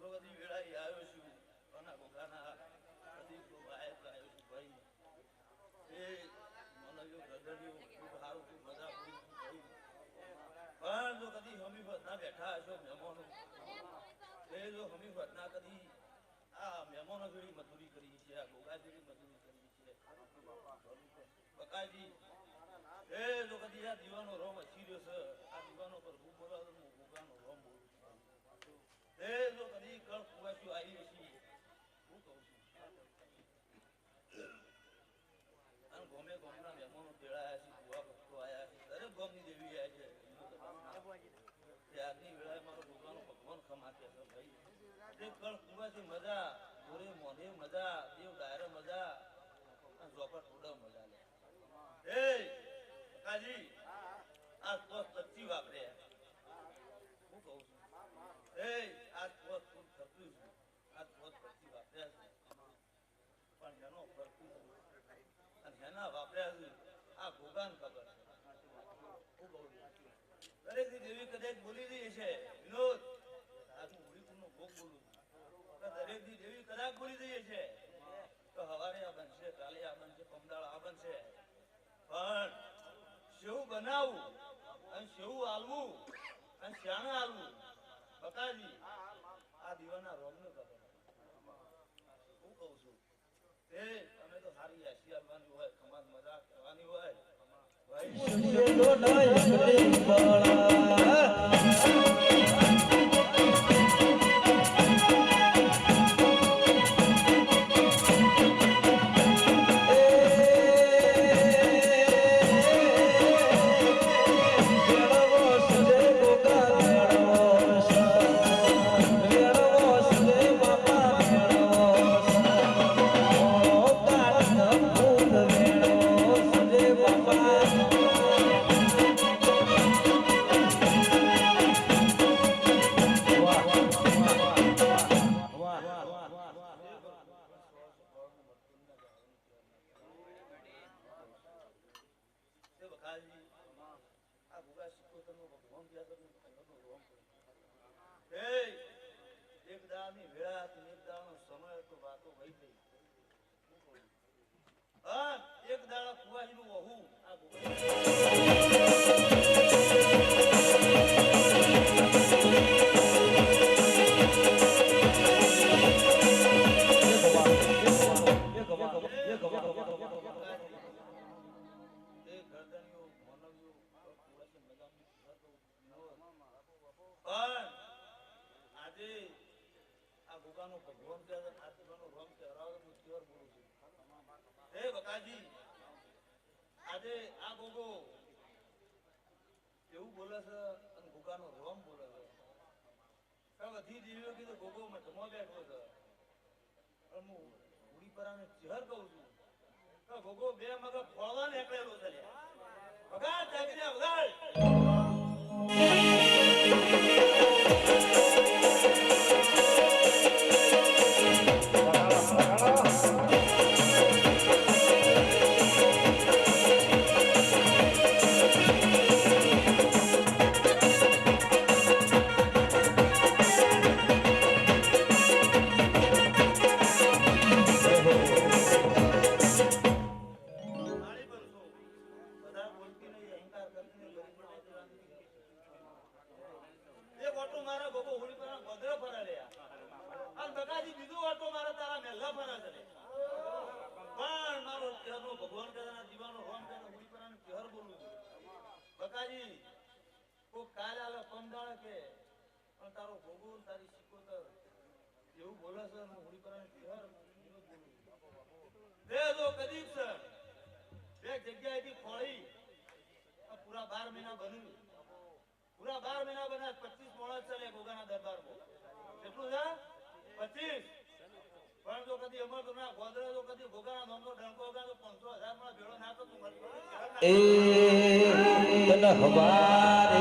બધી વેળાએ આવ્યો છું. કોના કોકાના બધી આવ્યો છું ભાઈ. એ મને જો રગડ્યું ખૂબ સારું ખૂબ મજા ભાઈ. પણ જો કદી હમી બેઠા હશો મહેમાનો, એ જો હમી ફતના કદી આ મહેમાનો જોડી મજૂરી કરી છે, આ ગોગા જોડી મજૂરી કરી છે. બકાજી, એ જો કદી આ દીવાનો રોમ અસી રહ્યો છે, આ દીવાનો પર ખૂબ બોલાવો કુવાસીઓ આવી હું કહું છું અને ગમે ગમના મહેમાનો તેડાયા છે કુવા ભક્તો આવ્યા છે દરેક ગમની દેવી આવ્યા છે ત્યારની વેળાએ મારો ભગવાન ભગવાન ખમા છે ભાઈ કળ કુવાસી મજા ગોરે મોઢે મજા દેવ ડાયરે મજા અને ઝોપા ટોડા મજા લે એ કાજી આ તો સચ્ચી વાપરે. હું કહું છું. એ આ તો તું થતું આ તો સચ્ચી વાપર્યા છે આ દરેક દેવી દેવી કદાચ બોલી રહી છે તો હવારે બનશે કાલે આ બનશે પમદાળ આ બનશે પણ શેવું બનાવવું અને શેવું આલવું? અને શાણે હાલવું બકાજી આ દીવાના રોમને ખબર હું કહું છું, એ, તમે તો સારી આશી આપવાની હોય કમાન મજા કરવાની હોય. ભાઈ આ ભૂગા સિકોતરનો ભગવાન. એ એક દાડાની વેળા હતી એક દાડાનો સમય હતો વાતો વહી ગઈ હા આ ગોગો એવું બોલે છે અને ગોગો મઠમાં બેઠો છે. પણ હું ઉડી ચહેર કહું છું. ગોગો બે મગજ ફળવા નીકળેલો છે. વગાડ જાગીને વગાડ મારા ગોગો હોળી પર ગોદરે ફરે લે અને બકાજી બીજું વાતો મારા તારા મેલ્લા ફરે છે પણ મારો ચહેરો ભગવાન કદાના દીવાનો હોમ કરે હોળી પર ચહેર બોલું બકાજી કો કાલે આલે પમદાળે કે, પણ તારો ભોગો તારી તારી સિકોતર એવું બોલે છે હું હોળી પર છું. દે દો કદીપ સર. બે જગ્યાએથી આ પૂરા બાર મહિના બન્યું. પૂરા બાર મહિના બન્યા પચીસ મોણસ ચાલે ગોગાના દરબારમાં. કેટલું છે? પચીસ? પણ જો કદી અમર તો ના, ગોદરે જો કદી ગોગાના નામનો ડંકો વગાડો તો પાંચસો હજારમાં ભેળો ના તો એ તન હવારે